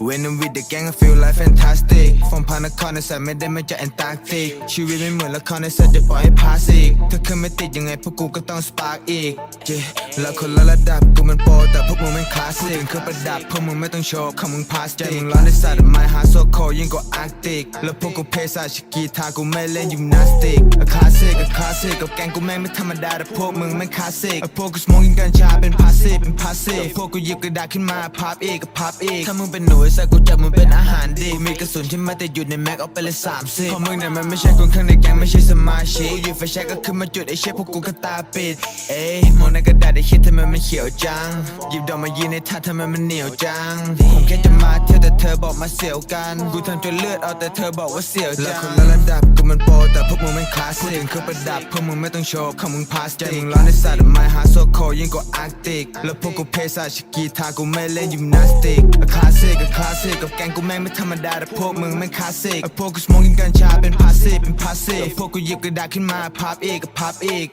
When I'm with the gang, I feel like fantastic. ฟอร์มพานครในสายไม่ได้มาจากแอนตาร์กติก ชีวิตไม่เหมือนละครในสายจะปล่อยให้พาสอีกถ้าเคยไม่ติดยังไงพวกกูก็ต้องสปาร์กอีก Yeah แล้วคนละระดับกูมันโปรแต่พวกมึงแม่งคลาสสิกเครื่องประดับพวกมึงไม่ต้องโชว์ของมึงพลาสติกมึงร้อนในสัตว์ไม่หาโซโคยิ่งกว่าอาร์กติก แล้วพวกกูเพศาชกีทากูไม่เล่นยิมนาสติกคลาสสิกกับคลาสสิกกับแกงกูแม่งไม่ธรรมดาแต่พวกมึงแม่งคลาสสิกพวกกูสโมกินกัญชาเป็นพาสซีฟเป็นพาสซีฟพวกกูหยิบกระดาษขึ้นมาพับอีกกับพับอีกถ้ามึงเป็นหนูไอ้สัตว์กูจับมึงเป็นอาหารดีมีกระสุนที่มาติดอยู่ในแม็กเอาไปเลยสามสิบเพราะมึงเนี่ยมันไม่ใช่คนข้างในแกงไม่ใช่สมา ชิกกูหยิบไฟแช็กก็ขึ้นมาจุดไอ้เชี่ยพวกกูก็ตาปิด เอ้ยมองในกระดาษไอ้เชี่ยทำไมมันเขียวจัง หยิบดอกมายืนในท่าทำไมมันเหนียวจังผมแค่จะมาเที่ยวแต่เธอบอกมาเสียวกัน กูทำจนเลือดออกแต่เธอบอกว่าเสียวจังแล้วคนละระดับกูมันโปรแต่พวกมึงแม่งคลาสสิกเครื่องประดับพวกมึงไม่ต้องโชว์ของมึงพาสติกมึงร้อนในสัตว์ไม่หาโซโค ยิ่งกว่าอาร์กติก แล้วพวกกูเพศาชกีทากูไม่เล่นยิมนาสติกคลาสสิกคลาสสิกกับแกงกูแม่งไม่ธรรมดาแต่พวกมึงแม่งคลาสสิกพวกกูสมองกินกัญชาเป็นพาสซีฟเป็นพาสซีฟพวกกูหยิบกระดาษขึ้นมาพับอีกกับพับอีก